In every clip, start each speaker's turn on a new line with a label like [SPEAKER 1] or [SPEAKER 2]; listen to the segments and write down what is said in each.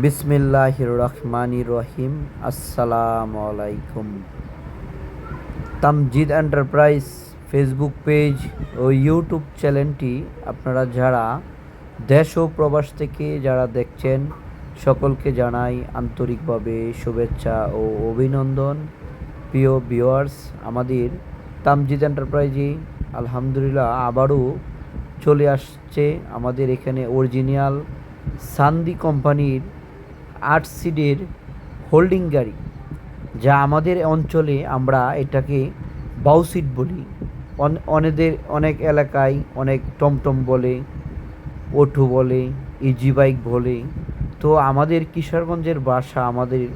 [SPEAKER 1] বিসমিল্লাহ রহমানি রহিম আসসালামু আলাইকুম তামজিদ এন্টারপ্রাইজ ফেসবুক পেজ ও ইউটিউব চ্যানেলটি আপনারা যারা দেশ ও প্রবাস থেকে যারা দেখছেন, সকলকে জানাই আন্তরিকভাবে শুভেচ্ছা ও অভিনন্দন। প্রিয় ভিউয়ার্স, আমাদের তামজিদ এন্টারপ্রাইজে আলহামদুলিল্লাহ আবারও চলে আসছে আমাদের এখানে অরিজিনাল সান্দি কোম্পানির আট সিডের হোল্ডিং গাড়ি, যা আমাদের অঞ্চলে আমরা এটাকে বাউ সিট বলি। অন- অনেদের, অনেক এলাকায় অনেক টমটম বলে, ওঠো বলে, ইজি বাইক বলে। তো আমাদের কিশোরগঞ্জের বাসা আমাদের,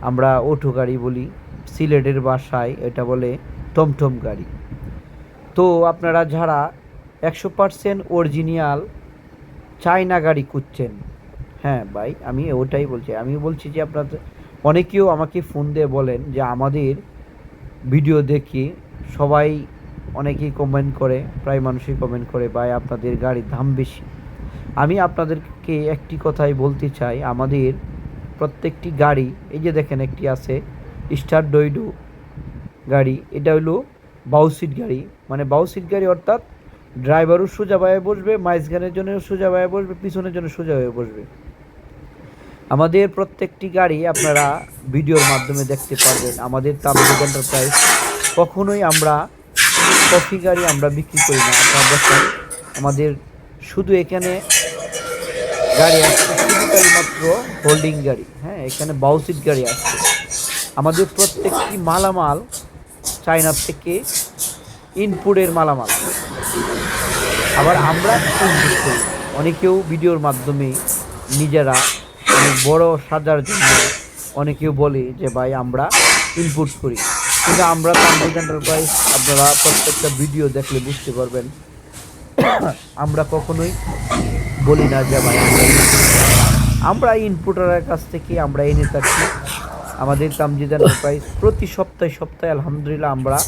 [SPEAKER 1] আমরা ওঠো গাড়ি বলি, সিলেটের বাসায় এটা বলে টমটম গাড়ি। তো আপনারা যারা একশো পার্সেন্ট অরিজিনাল চায়না গাড়ি খুঁজছেন হ্যাঁ ভাই, আমি ওটাই বলছি। আমি বলছি যে আপনাদের অনেকেও আমাকে ফোন দিয়ে বলেন যে আমাদের ভিডিও দেখি, সবাই অনেকেই কমেন্ট করে, প্রায় মানুষই কমেন্ট করে, ভাই, আপনাদের গাড়ির দাম বেশি। আমি আপনাদেরকে একটি কথাই বলতে চাই, আমাদের প্রত্যেকটি গাড়ি, এই যে দেখেন একটি আছে, স্টার ডইডু গাড়ি, এটা হলো বাউ সিট গাড়ি। মানে বাউ সিট গাড়ি অর্থাৎ ড্রাইভারও সোজা ভাবে বসবে মাইজগানের জন্য সোজা ভাবে বসবে, পিছনের জন্য সোজা হয়ে বসবে। আমাদের প্রত্যেকটি গাড়ি আপনারা ভিডিওর মাধ্যমে দেখতে পারবেন। আমাদের তামিল এন্টারপ্রাইজ কখনোই আমরা কফি গাড়ি আমরা বিক্রি করি না। আপনারা আমাদের শুধু এখানে গাড়ি আসছে মাত্র হোল্ডিং গাড়ি। হ্যাঁ এখানে বাউসিট গাড়ি আসছে আমাদের প্রত্যেকটি মালামাল চায়না থেকে ইনপুটের মালামাল। আবার আমরা অনেকেও ভিডিওর মাধ্যমে নিজেরা অনেক বড় সাজার জন্য অনেকেও বলে যে, ভাই, আমরা ইনপুট করি। কিন্তু আমরা তান্ত্রিক এন্টারপ্রাইজ আপনারা প্রত্যেকটা ভিডিও দেখলে বুঝতে পারবেন। আমরা কখনোই বলি না যে, ভাই, আমরা ইনপুটারের কাছ থেকে আমরা এনে থাকি। আমাদের তামজিদ এন্টারপ্রাইজ প্রতি সপ্তাহে সপ্তাহে আলহামদুলিল্লাহ আমরা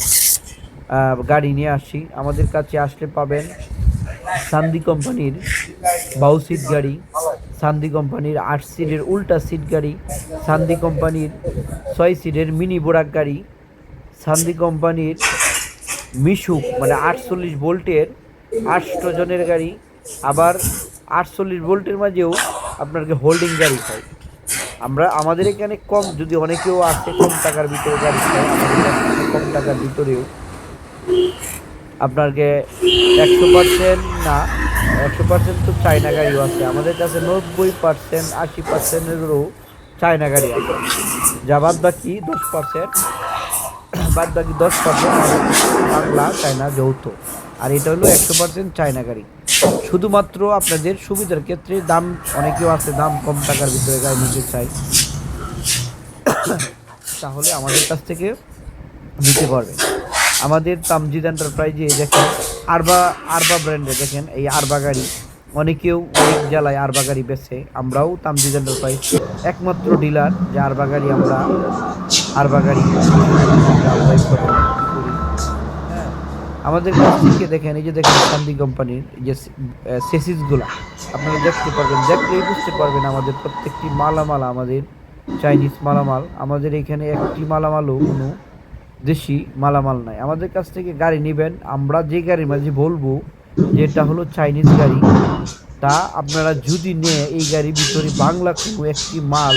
[SPEAKER 1] গাড়ি নিয়ে আসি। আমাদের কাছে আসলে পাবেন সান্দি কোম্পানির বাউ সিট গাড়ি। সান্দি কোম্পানির আট সিটের উল্টা সিট গাড়ি, সান্দি কোম্পানির ছয় সিটের মিনি বোরাক গাড়ি, সান্দি কোম্পানির মিশুক মানে আটচল্লিশ ভোল্টের আটশো জনের গাড়ি, আবার আটচল্লিশ ভোল্টের মাঝেও আপনাকে হোল্ডিং গাড়ি চাই আমরা, আমাদের এখানে কম, যদি অনেকেও আছে কম টাকার ভিতরে গাড়ি চাই কম টাকার ভিতরেও। আপনাকে একশো পার্সেন্ট না একশো পার্সেন্ট তো চায়না গাড়িও আছে। আমাদের কাছে নব্বই পার্সেন্ট আশি পার্সেন্টেরও চায়না গাড়ি আছে। যা বাদ বাকি দশ পার্সেন্ট বাদ বাকি দশ পার্সেন্ট বাংলা, চায়না, যৌথ। আর এটা হলো একশো পার্সেন্ট চায়না গাড়ি। শুধুমাত্র আপনাদের সুবিধার ক্ষেত্রে দাম অনেকেও আছে, দাম কম টাকার ভিতরে গাড়ি নিতে চাই তাহলে আমাদের কাছ থেকে নিতে পারবে। আমাদের তামজিদ এন্টারপ্রাইজে দেখেন আরবা আরবা ব্র্যান্ডে দেখেন, এই আরবা গাড়ি। অনেকেও অনেক জেলায় আরবা গাড়ি বেছে আমরাও তামজিদ পাই একমাত্র ডিলার যে আরবা গাড়ি আমরা আরবা গাড়ি আমাদের কাছ দেখেন, এই যে দেখেন সান্দি কোম্পানির যে সেসিসগুলা আপনারা দেখতে পারবেন, দেখলেই বুঝতে পারবেন আমাদের প্রত্যেকটি মালামাল, আমাদের চাইনিজ মালামাল। আমাদের এখানে একটি মালামালও কোনো দেশি মালামাল নাই। আমাদের কাছ থেকে গাড়ি নেবেন। আমরা যে গাড়ির মাঝে বলব, যেটা হলো চাইনিজ গাড়ি, তা আপনারা যদি নিয়ে এই গাড়ির ভিতরে বাংলা কোনো একটি মাল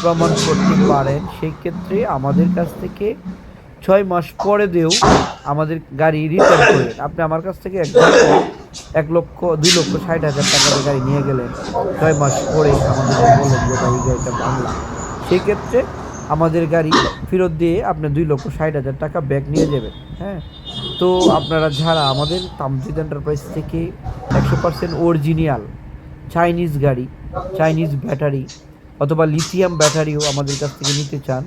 [SPEAKER 1] প্রমাণ করতে পারেন সেই ক্ষেত্রে আমাদের কাছ থেকে ছয় মাস পরে দিয়েও আমাদের গাড়ি রিটার্ন করেন আপনি আমার কাছ থেকে একদম এক লক্ষ, দুই লক্ষ ষাট হাজার টাকার গাড়ি নিয়ে গেলেন। ছয় মাস পরে আমাদের বললেন যে এই গাড়িটা বাংলা। সেক্ষেত্রে আমাদের গাড়ি ফেরত দিয়ে আপনি দুই লক্ষ ষাট হাজার টাকা ব্যাগ নিয়ে যাবেন হ্যাঁ? তো আপনারা যারা আমাদের তামজিদ এন্টারপ্রাইজ থেকে একশো পার্সেন্ট অরিজিনাল চাইনিজ গাড়ি চাইনিজ ব্যাটারি অথবা লিথিয়াম ব্যাটারিও আমাদের কাছ থেকে নিতে চান,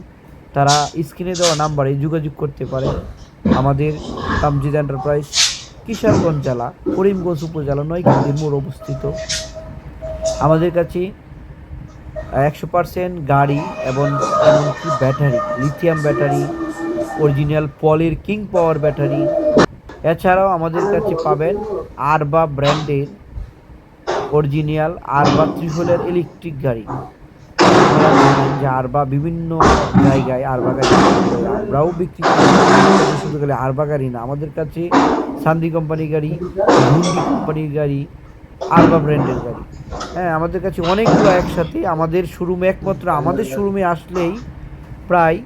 [SPEAKER 1] তারা স্ক্রিনে দেওয়া নাম্বারে যোগাযোগ করতে পারে আমাদের তামজিদ এন্টারপ্রাইজ কিশোরগঞ্জ জেলা, করিমগঞ্জ উপজেলা নয়কান্দি মোড় অবস্থিত। আমাদের কাছে একশো পার্সেন্ট গাড়ি এবং এমনকি ব্যাটারি লিথিয়াম ব্যাটারি অরিজিনাল পলির কিং পাওয়ার ব্যাটারি। এছাড়াও আমাদের কাছে পাবেন আরবা ব্র্যান্ডের অরিজিনাল আরবা ত্রিফলের ইলেকট্রিক গাড়ি। যে আরবা বিভিন্ন জায়গায় আরবা গাড়ি। আমরাও বিক্রি করি। শুধু গেলে আরবা গাড়ি না, আমাদের কাছে সান্দি কোম্পানির গাড়ি হুন্ডি কোম্পানির গাড়ি, আরবা ব্র্যান্ডের গাড়ি। হ্যাঁ আমাদের কাছে অনেকগুলো একসাথে। আমাদের শোরুমে একমাত্র, আমাদের শোরুমে আসলেই প্রায়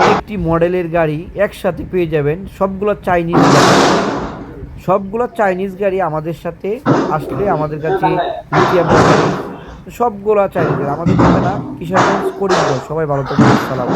[SPEAKER 1] অনেকটি মডেলের গাড়ি একসাথে পেয়ে যাবেন। সবগুলো চাইনিজ সবগুলো চাইনিজ গাড়ি আমাদের সাথে আসলে আমাদের কাছে সবগুলো চাইনিজ আমাদের ঠিকানা কিশোরগঞ্জ সবাই ভালো থাকবেন। সালাম